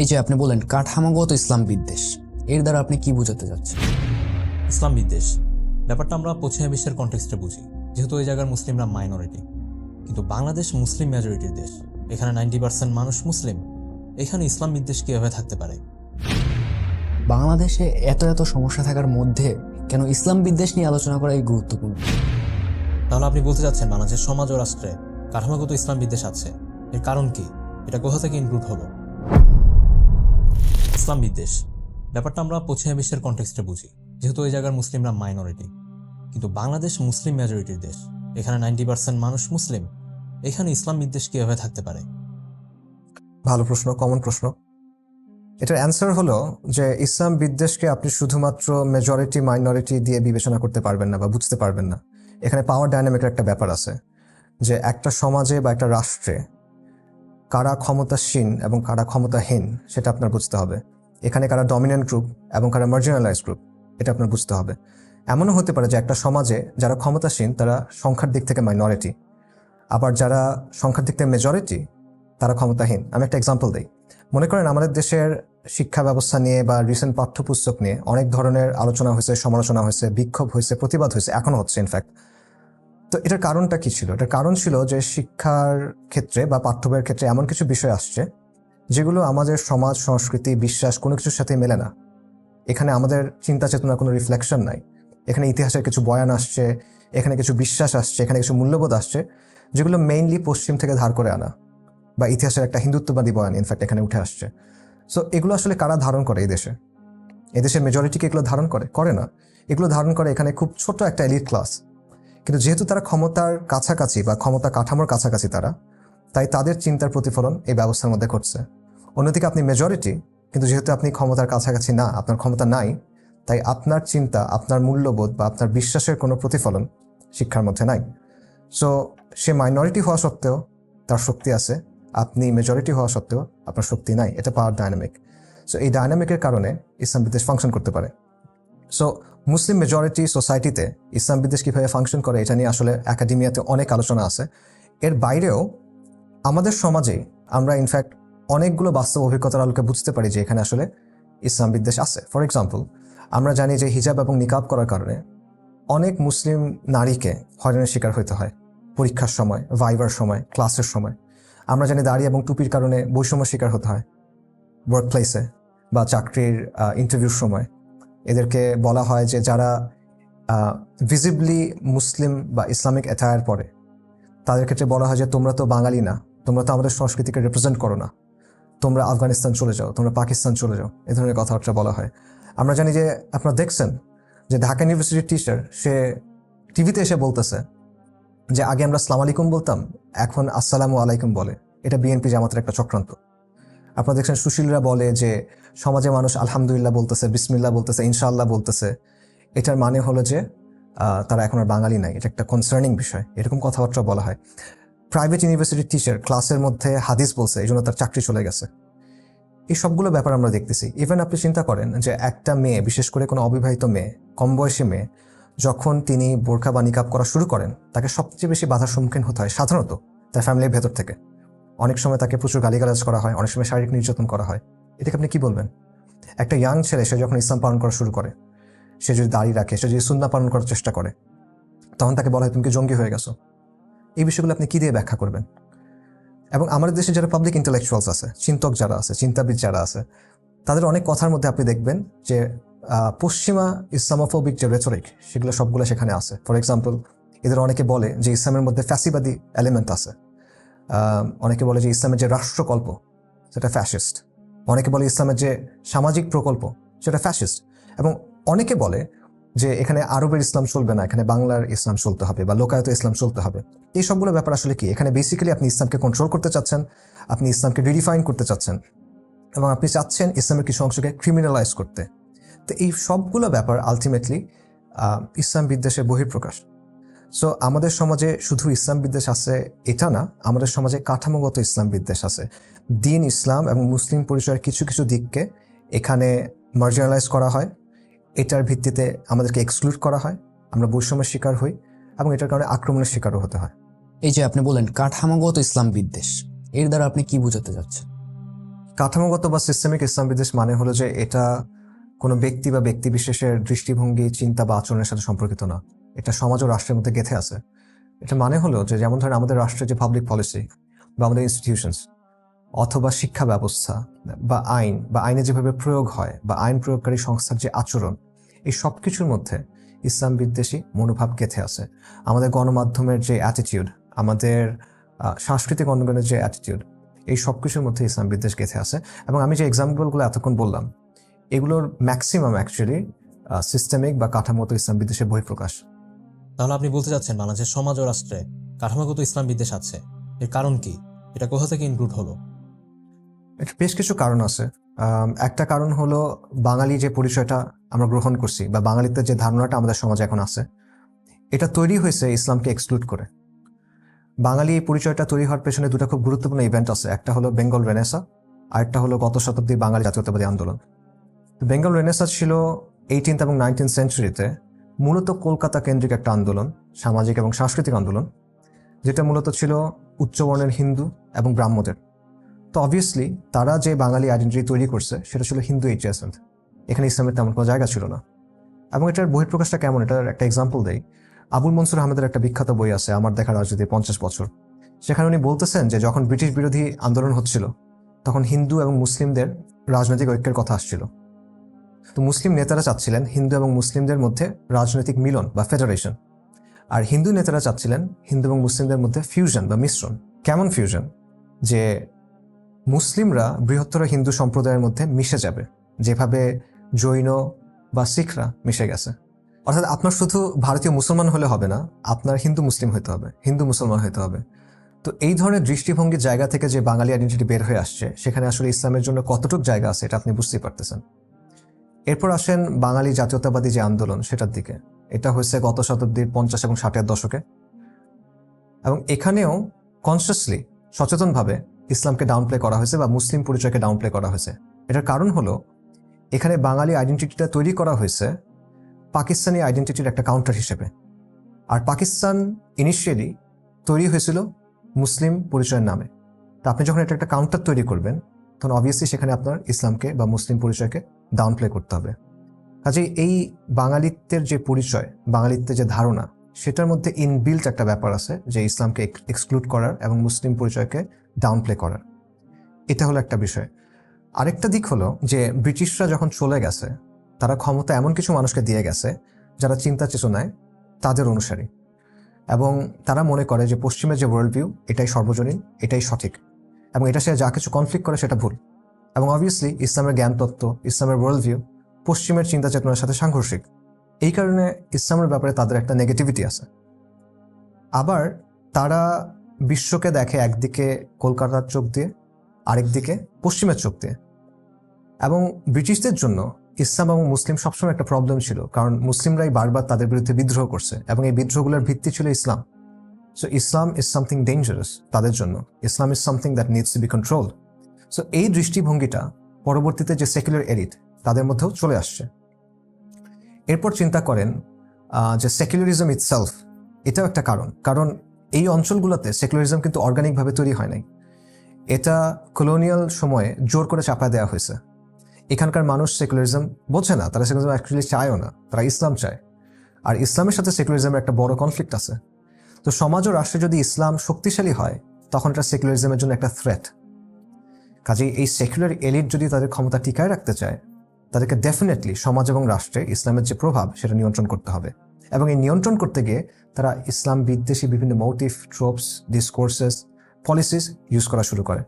এই যে আপনি বলেন কাঠামোগত ইসলাম বিদ্বেষ এর দ্বারা আপনি কি বোঝাতে যাচ্ছেন ইসলাম বিদ্বেষ ব্যাপারটা আমরা পশ্চিমা বিশ্বের কন্টেক্সটে বুঝি যেহেতু ওই জায়গার মুসলিমরা মাইনরিটি কিন্তু বাংলাদেশ মুসলিম মেজরিটির দেশ এখানে নাইনটি পার্সেন্ট মানুষ মুসলিম এখানে ইসলাম বিদ্বেষ কীভাবে থাকতে পারে? বাংলাদেশে এত এত সমস্যা থাকার মধ্যে কেন ইসলাম বিদ্বেষ নিয়ে আলোচনা করা এই গুরুত্বপূর্ণ? তাহলে আপনি বলতে চাচ্ছেন বাংলাদেশের সমাজ ও রাষ্ট্রে কাঠামোগত ইসলাম বিদ্বেষ আছে এর কারণ কি? এটা কোথা থেকে ইনক্লুড হলো? ইসলাম বিদ্বেষ। ব্যাপারটা আমরা পশ্চিমা বিশ্বের কন্টেক্সটে বুঝি, যেহেতু ওই জায়গার মুসলিমরা মাইনরিটি কিন্তু বাংলাদেশ মুসলিম মেজরিটির দেশ। এখানে নাইনটি পার্সেন্ট মানুষ মুসলিম। এখানে ইসলাম বিদ্বেষ কীভাবে থাকতে পারে? ভালো প্রশ্ন কমন প্রশ্ন। এটার অ্যান্সার হলো যে ইসলাম বিদ্বেষকে আপনি শুধুমাত্র মেজরিটি মাইনরিটি দিয়ে বিবেচনা করতে পারবেন না বা বুঝতে পারবেন না। এখানে পাওয়ার ডাইনামিকের একটা ব্যাপার আছে, যে একটা সমাজে বা একটা রাষ্ট্রে কারা ক্ষমতাসীন এবং কারা ক্ষমতাহীন, সেটা আপনার বুঝতে হবে। এখানে কারা ডমিনেন্ট গ্রুপ এবং কারা মার্জিনালাইজ গ্রুপ এটা আপনার বুঝতে হবে। এমনও হতে পারে যে একটা সমাজে যারা ক্ষমতাসীন, তারা সংখ্যার দিক থেকে মাইনরিটি আবার যারা সংখ্যার দিক থেকে মেজরিটি তারা ক্ষমতাহীন। আমি একটা এক্সাম্পল দিই। মনে করেন আমাদের দেশের শিক্ষা ব্যবস্থা নিয়ে বা রিসেন্ট পাঠ্যপুস্তক নিয়ে অনেক ধরনের আলোচনা হয়েছে, সমালোচনা হয়েছে, বিক্ষোভ হয়েছে, প্রতিবাদ হয়েছে, এখনও হচ্ছে ইনফ্যাক্ট তো এটার কারণটা কি ছিল? এটার কারণ ছিল যে শিক্ষার ক্ষেত্রে বা পাঠ্যবইয়ের ক্ষেত্রে এমন কিছু বিষয় আসছে যেগুলো আমাদের সমাজ, সংস্কৃতি, বিশ্বাস কোনো কিছুর সাথে মেলে না। এখানে আমাদের চিন্তা চেতনার কোনো রিফ্লেকশন নাই। এখানে ইতিহাসের কিছু বয়ান আসছে, এখানে কিছু বিশ্বাস আসছে, এখানে কিছু মূল্যবোধ আসছে, যেগুলো মেইনলি পশ্চিম থেকে ধার করে আনা বা ইতিহাসের একটা হিন্দুত্ববাদী বয়ান ইনফ্যাক্ট এখানে উঠে আসছে। সো এগুলো আসলে কারা ধারণ করে এই দেশে? এদেশের মেজরিটিকে এগুলো ধারণ করে? করে না। এগুলো ধারণ করে এখানে খুব ছোট একটা এলিট ক্লাস কিন্তু যেহেতু তারা ক্ষমতার কাছাকাছি বা ক্ষমতা কাঠামোর কাছাকাছি তারা তাই তাদের চিন্তার প্রতিফলন এই ব্যবস্থার মধ্যে ঘটছে। অন্যদিকে আপনি মেজরিটি কিন্তু যেহেতু আপনি ক্ষমতার কাছাকাছি না, আপনার ক্ষমতা নাই, তাই আপনার চিন্তা, আপনার মূল্যবোধ বা আপনার বিশ্বাসের কোনো প্রতিফলন শিক্ষার মধ্যে নাই। সো সে মাইনরিটি হওয়া সত্ত্বেও তার শক্তি আছে, আপনি মেজরিটি হওয়া সত্ত্বেও আপনার শক্তি নাই, এটা পাওয়ার ডায়নামিক সো এই ডায়নামিকের কারণে ইসলাম বিদ্বেষ ফাংশন করতে পারে। সো মুসলিম মেজরিটি সোসাইটিতে ইসলাম বিদ্বেষ কীভাবে ফাংশন করে, এটা নিয়ে আসলে একাডেমিয়াতে অনেক আলোচনা আছে। এর বাইরেও আমাদের সমাজে আমরা ইনফ্যাক্ট অনেকগুলো বাস্তব অভিজ্ঞতার আলোকে বুঝতে পারি যে এখানে আসলে ইসলাম বিদ্বেষ আছে। ফর এক্সাম্পল আমরা জানি যে হিজাব এবং নিকাব করার কারণে অনেক মুসলিম নারীকে হয়রানির শিকার হতে হয়। পরীক্ষার সময় ভাইবার সময় ক্লাসের সময়। আমরা জানি দাড়ি এবং টুপির কারণে বৈষম্য শিকার হতে হয়। ওয়ার্ক প্লেসে বা চাকরির ইন্টারভিউর সময় এদেরকে বলা হয় যে যারা ভিজিবলি মুসলিম বা ইসলামিক অ্যাটায়ার পরে, তাদের ক্ষেত্রে বলা হয় যে তোমরা তো বাঙালি না। তোমরা তো আমাদের সংস্কৃতিকে রিপ্রেজেন্ট করো না। তোমরা আফগানিস্তান চলে যাও, তোমরা পাকিস্তান চলে যাও, এ ধরনের কথাবার্তা বলা হয়। আমরা জানি যে আপনারা দেখছেন যে ঢাকা ইউনিভার্সিটির টিচার সে টিভিতে এসে বলতেছে যে, আগে আমরা আসসালাম আলাইকুম বলতাম, এখন আসসালামু আলাইকুম বলে। এটা বিএনপি জামাতের একটা চক্রান্ত। আপনারা দেখছেন সুশীলরা বলে যে সমাজে মানুষ আলহামদুলিল্লাহ বলতেছে, বিসমিল্লাহ বলতেছে, ইনশাআল্লাহ বলতেছে। এটার মানে হলো যে তারা এখন আর বাঙালি নাই, এটা একটা কনসার্নিং বিষয়। এরকম কথাবার্তা বলা হয়। প্রাইভেট ইউনিভার্সিটির টিচার ক্লাসের মধ্যে হাদিস বলছে, এই জন্য তার চাকরি চলে গেছে। এই সবগুলো ব্যাপার আমরা দেখতেছি। ইভেন আপনি চিন্তা করেন যে একটা মেয়ে, বিশেষ করে কোনো অবিবাহিত মেয়ে, কম বয়সী মেয়ে, যখন তিনি বোরখা বা নিকাব করা শুরু করেন, তাকে সবচেয়ে বেশি বাধার সম্মুখীন হতে হয় সাধারণত তার ফ্যামিলির ভেতর থেকে। অনেক সময় তাকে প্রচুর গালিগালাজ করা হয়, অনেক সময় শারীরিক নির্যাতন করা হয়। এটাকে আপনি কি বলবেন? একটা ইয়াং ছেলে, সে যখন ইসলাম পালন করা শুরু করে, সে যদি দাঁড়িয়ে রাখে, সে যদি সুন্না পালন করার চেষ্টা করে, তখন তাকে বলা হয়, তুমি কি জঙ্গি হয়ে গেছো? এই বিষয়গুলো আপনি কী দিয়ে ব্যাখ্যা করবেন? এবং আমাদের দেশে যারা পাবলিক ইন্টেলেকচুয়ালস আছে, চিন্তক যারা আছে, চিন্তাবিদ যারা আছে, তাদের অনেক কথার মধ্যে আপনি দেখবেন যে পশ্চিমা ইসলামোফোবিক যে রেচরিক সেগুলো সবগুলো সেখানে আছে। ফর এক্সাম্পল এদের অনেকে বলে যে ইসলামের মধ্যে ফ্যাসিবাদী এলিমেন্ট আছে। অনেকে বলে যে ইসলামের যে রাষ্ট্রকল্প, সেটা ফ্যাসিস্ট অনেকে বলে ইসলামের যে সামাজিক প্রকল্প, সেটা ফ্যাসিস্ট এবং অনেকে বলে যে এখানে আরবের ইসলাম চলবে না, এখানে বাংলার ইসলাম চলতে হবে বা লোকায়ত ইসলাম চলতে হবে। এই সবগুলো ব্যাপার আসলে কি? এখানে বেসিক্যালি আপনি ইসলামকে কন্ট্রোল করতে চাচ্ছেন, আপনি ইসলামকে রিডিফাইন করতে চাচ্ছেন এবং আপনি চাচ্ছেন ইসলামের কিছু অংশকে ক্রিমিনালাইজ করতে। তো এই সবগুলো ব্যাপার আলটিমেটলি ইসলাম বিদ্বেষের বহিঃপ্রকাশ। সো আমাদের সমাজে শুধু ইসলাম বিদ্বেষ আছে এটা না, আমাদের সমাজে কাঠামোগত ইসলাম বিদ্বেষ আছে। দিন ইসলাম এবং মুসলিম পরিচয়ের কিছু কিছু দিককে এখানে মার্জিনালাইজ করা হয়। এটার ভিত্তিতে আমাদেরকে এক্সক্লুড করা হয় আমরা বৈষম্যের শিকার হই এবং এটার কারণে আক্রমণের শিকারও হতে হয়। এই যে আপনি বলেন কাঠামোগত ইসলাম বিদ্বেষ এর দ্বারা আপনি কি বোঝাতে যাচ্ছেন কাঠামোগত বা সিস্টেমিক ইসলাম বিদ্বেষ মানে হলো যে এটা কোনো ব্যক্তি বা ব্যক্তি বিশেষের দৃষ্টিভঙ্গি চিন্তা বা আচরণের সাথে সম্পর্কিত না। এটা সমাজ ও রাষ্ট্রের মধ্যে গেঁথে আছে। এটা মানে হলো যে যেমন ধরেন আমাদের রাষ্ট্রের যে পাবলিক পলিসি বা আমাদের ইনস্টিটিউশনস অথবা শিক্ষা ব্যবস্থা বা আইন, বা আইনে যেভাবে প্রয়োগ হয়, বা আইন প্রয়োগকারী সংস্থার যে আচরণ, এই সব কিছুর মধ্যে ইসলাম বিদ্বেষী মনোভাব গেঁথে আছে আমাদের গণমাধ্যমের যে অ্যাটিটিউড আমাদের সাংস্কৃতিক অঙ্গনের যে অ্যাটিটিউড এই সব কিছুর মধ্যে ইসলাম বিদ্বেষ গেঁথে আছে এবং আমি যে এক্সাম্পলগুলো এতক্ষণ বললাম, এগুলোর ম্যাক্সিমাম অ্যাকচুয়ালি সিস্টেমিক বা কাঠামোগত ইসলাম বিদ্বেষের বহিঃপ্রকাশ। তাহলে আপনি বলতে চাচ্ছেন বাংলাদেশের সমাজ ও রাষ্ট্রে কাঠামোগত ইসলাম বিদ্বেষ আছে। এর কারণ কি? এটা কোথা থেকে ইনক্লুড হলো? এর বেশ কিছু কারণ আছে। একটা কারণ হলো বাঙালি যে পরিচয়টা আমরা গ্রহণ করছি বা বাঙালিত্বের যে ধারণাটা আমাদের সমাজে এখন আছে, এটা তৈরি হয়েছে ইসলামকে এক্সক্লুড করে। বাঙালি এই পরিচয়টা তৈরি হওয়ার পেছনে দুটো খুব গুরুত্বপূর্ণ ইভেন্ট আছে। একটা হলো বেঙ্গল রেনেসা আরেকটা হলো গত শতাব্দীর বাঙালি জাতীয়তাবাদী আন্দোলন। বেঙ্গল রেনেসা ছিল এইটিন্থ এবং নাইনটিন সেঞ্চুরিতে মূলত কলকাতা কেন্দ্রিক একটা আন্দোলন, সামাজিক এবং সাংস্কৃতিক আন্দোলন, যেটা মূলত ছিল উচ্চবর্ণের হিন্দু এবং ব্রাহ্মদের। তো অবভিয়াসলি তারা যে বাঙালি আইডেন্টিটি তৈরি করছে, সেটা ছিল হিন্দু এইচএসেন্ট এখানে ইসলামের তেমন কোনো জায়গা ছিল না। এবং এটার বহিঃপ্রকাশটা কেমন? এটার একটা এক্সাম্পল দেই। আবুল মনসুর আহমেদের একটা বিখ্যাত বই আছে, আমার দেখা রাজনীতি পঞ্চাশ বছর। সেখানে উনি বলতেছেন যে, যখন ব্রিটিশ বিরোধী আন্দোলন হচ্ছিল, তখন হিন্দু এবং মুসলিমদের রাজনৈতিক ঐক্যের কথা আসছিল। তো মুসলিম নেতারা চাচ্ছিলেন হিন্দু এবং মুসলিমদের মধ্যে রাজনৈতিক মিলন বা ফেডারেশন আর হিন্দু নেতারা চাচ্ছিলেন হিন্দু এবং মুসলিমদের মধ্যে ফিউশন বা মিশ্রণ। কেমন ফিউশন যে মুসলিমরা বৃহত্তর হিন্দু সম্প্রদায়ের মধ্যে মিশে যাবে, যেভাবে জৈন বা শিখরা মিশে গেছে। অর্থাৎ আপনার শুধু ভারতীয় মুসলমান হলে হবে না, আপনার হিন্দু মুসলিম হতে হবে, হিন্দু মুসলমান হতে হবে। তো এই ধরনের দৃষ্টিভঙ্গির জায়গা থেকে যে বাঙালি আইডেন্টিটি বের হয়ে আসছে, সেখানে আসলে ইসলামের জন্য কতটুকু জায়গা আছে এটা আপনি বুঝতেই পারতেছেন। এরপর আসেন বাঙালি জাতীয়তাবাদী যে আন্দোলন, সেটার দিকে। এটা হয়েছে গত শতাব্দীর পঞ্চাশ এবং ষাটের দশকে। এবং এখানেও কনসিয়াসলি সচেতনভাবে ইসলামকে ডাউনপ্লে করা হয়েছে বা মুসলিম পরিচয়কে ডাউনপ্লে করা হয়েছে। এটার কারণ হলো, এখানে বাঙালি আইডেন্টিটিটা তৈরি করা হয়েছে পাকিস্তানি আইডেন্টিটির একটা কাউন্টার হিসেবে। আর পাকিস্তান ইনিশিয়ালি তৈরি হয়েছিল মুসলিম পরিচয়ের নামে। তা আপনি যখন এটা একটা কাউন্টার তৈরি করবেন, তখন অবভিয়াসলি সেখানে আপনার ইসলামকে বা মুসলিম পরিচয়কে ডাউনপ্লে করতে হবে। কাজে এই বাঙালিত্বের যে পরিচয়, বাঙালিত্বের যে ধারণা, সেটার মধ্যে ইনবিল্ট একটা ব্যাপার আছে যে ইসলামকে এক্সক্লুড করার এবং মুসলিম পরিচয়কে ডাউনপ্লে করার। এটা হলো একটা বিষয়। আরেকটা দিক হলো যে ব্রিটিশরা যখন চলে গেছে, তারা ক্ষমতা এমন কিছু মানুষকে দিয়ে গেছে, যারা চিন্তা চেতনায় তাদের অনুসারী। এবং তারা মনে করে যে পশ্চিমের যে ওয়ার্ল্ড ভিউ এটাই সর্বজনীন, এটাই সঠিক। এবং এটা সে যা কিছু কনফ্লিক্ট করে সেটা ভুল। এবং অবভিয়াসলি ইসলামের জ্ঞান তত্ত্ব, ইসলামের ওয়ার্ল্ড ভিউ পশ্চিমের চিন্তা চেতনার সাথে সাংঘর্ষিক। এই কারণে ইসলামের ব্যাপারে তাদের একটা নেগেটিভিটি আছে। আবার তারা বিশ্বকে দেখে একদিকে কলকাতার চোখ দিয়ে, আরেকদিকে পশ্চিমের চোখ দিয়ে। এবং ব্রিটিশদের জন্য ইসলাম এবং মুসলিম সবসময় একটা প্রবলেম ছিল, কারণ মুসলিমরাই বারবার তাদের বিরুদ্ধে বিদ্রোহ করছে এবং এই বিদ্রোহগুলোর ভিত্তি ছিল ইসলাম। So Islam is something dangerous তাদের জন্য। Islam is something that needs to be control so এই দৃষ্টিভঙ্গিটা পরবর্তীতে যে সেকুলার এরিট তাদের মধ্যেও চলে আসছে। এরপর চিন্তা করেন যে সেকুলারিজম ইটসেলফ এটাও একটা কারণ। কারণ এই অঞ্চলগুলোতে সেকুলারিজম কিন্তু অর্গানিকভাবে তৈরি হয় নাই। এটা কলোনিয়াল সময়ে জোর করে চাপা দেওয়া হয়েছে। এখানকার মানুষ সেকুলারিজম বোঝে না, তারা সেকুলারিজম অ্যাকচুয়ালি চায়ও না, তারা ইসলাম চায়। আর ইসলামের সাথে সেকুলারিজমের একটা বড় কনফ্লিক্ট আছে। তো সমাজ ও রাষ্ট্রে যদি ইসলাম শক্তিশালী হয়, তখন এটা সেকুলারিজমের জন্য একটা থ্রেট কাজেই এই সেকুলার এলিট যদি তাদের ক্ষমতা টিকায় রাখতে চায়, তাদেরকে ডেফিনেটলি সমাজ এবং রাষ্ট্রে ইসলামের যে প্রভাব, সেটা নিয়ন্ত্রণ করতে হবে। এবং এই নিয়ন্ত্রণ করতে গিয়ে তারা ইসলাম বিদ্বেষী বিভিন্ন motive tropes discourses policies use করা শুরু করে।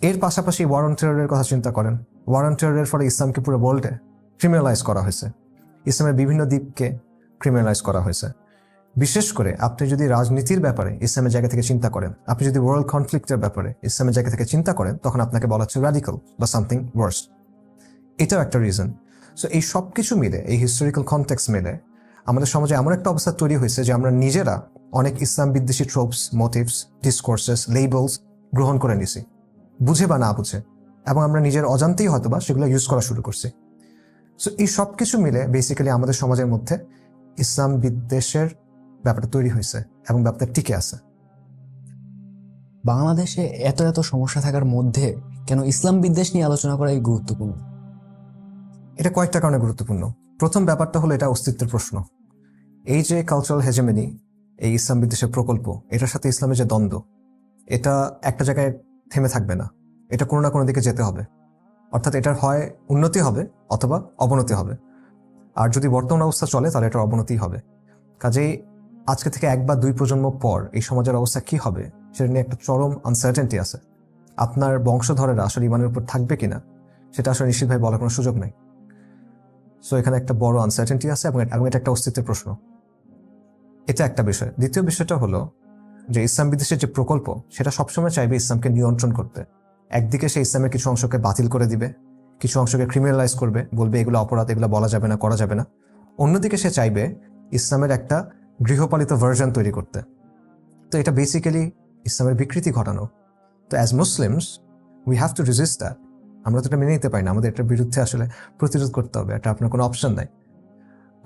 এর পাশাপাশি ওয়ারন টেররের কথা চিন্তা করেন। ওয়ারন টেররের ফলে ইসলামকে পুরো ওয়ার্ল্ডে ক্রিমিনালাইজ করা হয়েছে। ইসলামের বিভিন্ন দিককে ক্রিমিনালাইজ করা হয়েছে। বিশেষ করে আপনি যদি রাজনীতির ব্যাপারে ইসলামের জায়গা থেকে চিন্তা করেন, আপনি যদি ওয়ার্ল্ড কনফ্লিক্টের ব্যাপারে ইসলামের জায়গা থেকে চিন্তা করেন, তখন আপনাকে বলা হচ্ছে র্যাডিক্যাল বা সামথিং ওয়ার্স এটাও একটা রিজন সো এই সব কিছু মিলে, এই হিস্টোরিক্যাল কনটেক্স মিলে আমাদের সমাজে এমন একটা অবস্থা তৈরি হয়েছে যে আমরা নিজেরা অনেক ইসলাম বিদ্বেষী ট্রোপস মোটিভস ডিসকোর্সেস লেবলস গ্রহণ করে নিছি। বুঝে বা না বুঝে। এবং আমরা নিজের অজান্তেই হয়তোবা সেগুলো ইউজ করা শুরু করছি। সো এই সব কিছু মিলে বেসিক্যালি আমাদের সমাজের মধ্যে ইসলাম বিদ্বেষের ব্যাপারটা তৈরি হয়েছে এবং ব্যাপারটা টিকে আছে। বাংলাদেশে এত এত সমস্যা থাকার মধ্যে কেন ইসলাম বিদ্বেষ নিয়ে আলোচনা করা এই গুরুত্বপূর্ণ? এটা কয়েকটা কারণে গুরুত্বপূর্ণ। প্রথম ব্যাপারটা হলো এটা অস্তিত্বের প্রশ্ন। এই যে কালচারাল হেজেমেনি এই ইসলাম বিদ্বেষের প্রকল্প, এটার সাথে ইসলামের যে দ্বন্দ্ব, এটা একটা জায়গায় থেমে থাকবে না। এটা কোনো না কোনো দিকে যেতে হবে। অর্থাৎ এটার হয় উন্নতি হবে অথবা অবনতি হবে। আর যদি বর্তমান অবস্থা চলে, তাহলে এটার অবনতি হবে। কাজেই আজকে থেকে এক বা দুই প্রজন্ম পর এই সমাজের অবস্থা কি হবে, সেটা নিয়ে একটা চরম আনসার্টেনটি আছে। আপনার বংশধরেরা আসলে ইমানের উপর থাকবে কিনা, সেটা আসলে নিশ্চিতভাবে বলার কোনো সুযোগ নেই। সো এখানে একটা বড় আনসার্টেনটি আছে এবং এটা একটা অস্তিত্বের প্রশ্ন। এটা একটা বিষয়। দ্বিতীয় বিষয়টা হলো যে ইসলাম বিদেশের যে প্রকল্প, সেটা সবসময় চাইবে ইসলামকে নিয়ন্ত্রণ করতে। একদিকে সে ইসলামের কিছু অংশকে বাতিল করে দিবে, কিছু অংশকে ক্রিমিনালাইজ করবে, বলবে এগুলো অপরাধ, এগুলো বলা যাবে না, করা যাবে না। অন্যদিকে সে চাইবে ইসলামের একটা গৃহপালিত ভার্জন তৈরি করতে। তো এটা বেসিক্যালি ইসলামের বিকৃতি ঘটানো। তো as Muslims we have to resist that আমরা তো এটা মেনে নিতে পারি না, আমাদের এটার বিরুদ্ধে আসলে প্রতিরোধ করতে হবে, এটা আপনার কোনো অপশন নাই।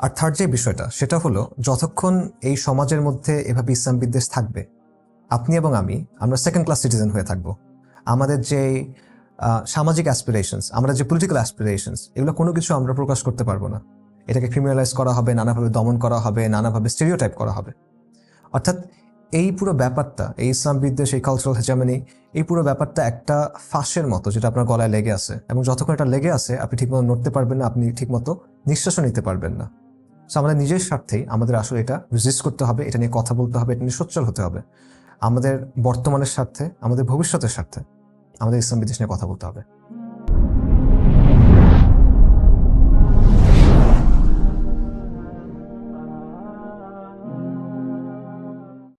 আর থার্ড যে বিষয়টা, সেটা হলো যতক্ষণ এই সমাজের মধ্যে এভাবে ইসলাম বিদ্বেষ থাকবে, আপনি এবং আমি, আমরা সেকেন্ড ক্লাস সিটিজেন হয়ে থাকব। আমাদের যে সামাজিক অ্যাসপিরেশনস আমরা যে পলিটিক্যাল অ্যাসপিরেশনস এগুলো কোনো কিছু আমরা প্রকাশ করতে পারব না। এটাকে ক্রিমিনালাইজ করা হবে, নানাভাবে দমন করা হবে, নানাভাবে স্টেরিওটাইপ করা হবে। অর্থাৎ এই পুরো ব্যাপারটা, এই ইসলাম বিদ্বেষ, এই কালচারাল হেজামানি এই পুরো ব্যাপারটা একটা ফাঁসের মতো, যেটা আপনার গলায় লেগে আছে। এবং যতক্ষণ এটা লেগে আছে, আপনি ঠিকমতো নড়তে পারবেন না, আপনি ঠিকমতো নিঃশ্বাসও নিতে পারবেন না। সো আমাদের নিজের স্বার্থেই আমাদের আসলে এটা রেজিস্ট করতে হবে, এটা নিয়ে কথা বলতে হবে, এটা নিয়ে সচ্ছল হতে হবে। আমাদের বর্তমানের স্বার্থে, আমাদের ভবিষ্যতের স্বার্থে আমাদের ইসলাম বিদেশ নিয়ে কথা বলতে হবে।